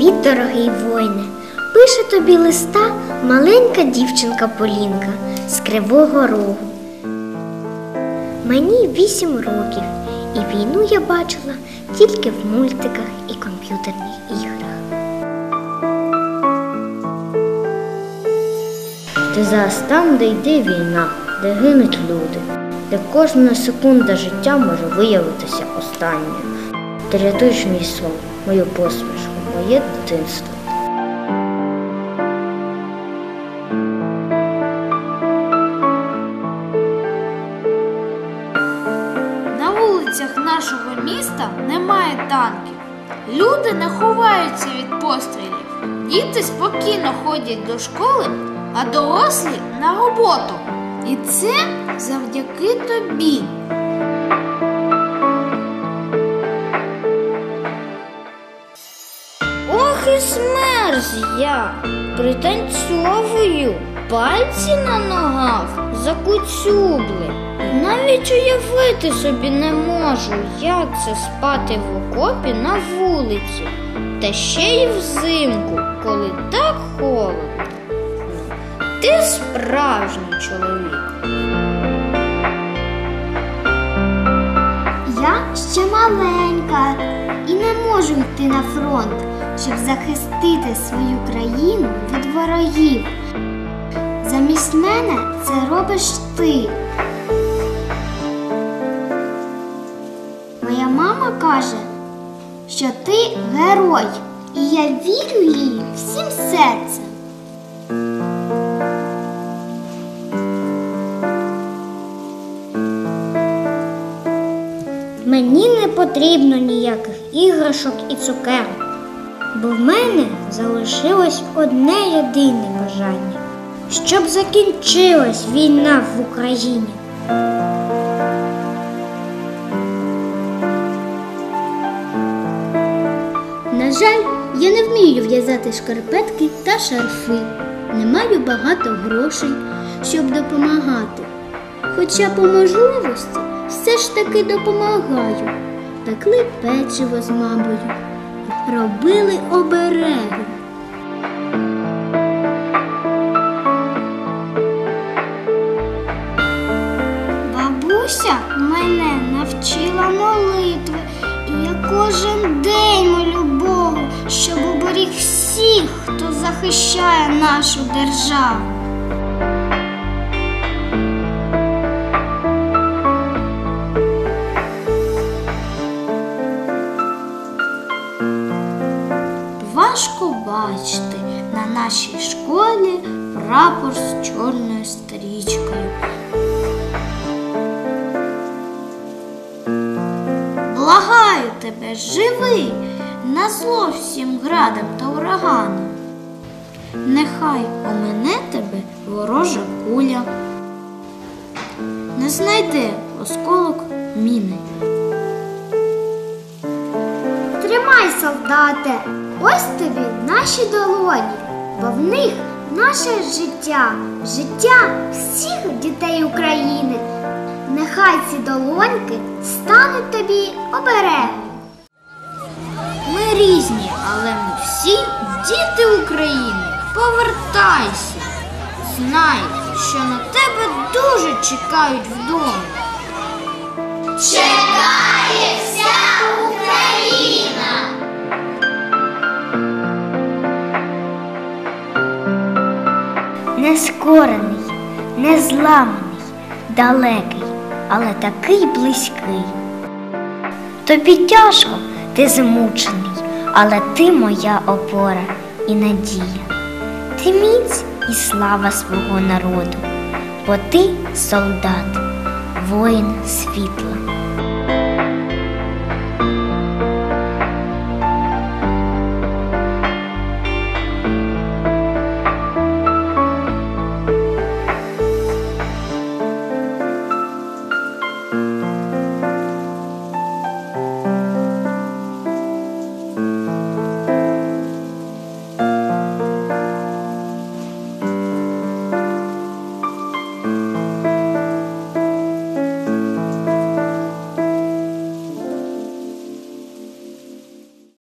дорогий воїне, пише тобі листа маленька дівчинка Полінка з Кривого Рогу. Мені вісім років, і війну я бачила тільки в мультиках і комп'ютерних іграх. Ти зараз там, де йде війна, де гинуть люди, де кожна секунда життя може виявитися останньою. Ти рятуєш мій сон, мою посмішку, моє дитинство. На вулицях нашого міста немає танків. Люди не ховаються від пострілів. Діти спокійно ходять до школи, а дорослі на роботу. І це завдяки тобі. Ох і смерз я пританцьовую, пальці на ногах закуцюбли. Навіть уявити собі не можу, як це спати в окопі на вулиці, та ще й взимку, коли так холодно. Ти справжній чоловік. Я ще маленька не можу йти на фронт, щоб захистити свою країну від ворогів. Замість мене це робиш ти. Моя мама каже, що ти герой, і я вірю їй всім серцем. Мені не потрібно ніяких іграшок і цукерок, бо в мене залишилось одне єдине бажання, щоб закінчилась війна в Україні. На жаль, я не вмію в'язати шкарпетки та шарфи. Не маю багато грошей, щоб допомагати. Хоча по можливості все ж таки допомагаю. Пекли печиво з мамою, робили обереги. Бабуся мене навчила молитви, і я кожен день молю Богу, щоб оберіг всіх, хто захищає нашу державу. Важко бачити на нашій школі прапор з чорною стрічкою. Благаю тебе, живи, на зло всім градам та ураганам. Нехай омене тебе ворожа куля, не знайде осколок міни. Солдате, ось тобі наші долоні, бо в них наше життя, життя всіх дітей України. Нехай ці долоньки стануть тобі оберегом. Ми різні, але ми всі діти України. Повертайся. Знай, що на тебе дуже чекають вдома. Чекає Нескорений, незламний, далекий, але такий близький. Тобі тяжко, ти змучений, але ти моя опора і надія. Ти міць і слава свого народу, бо ти солдат, воїн світла.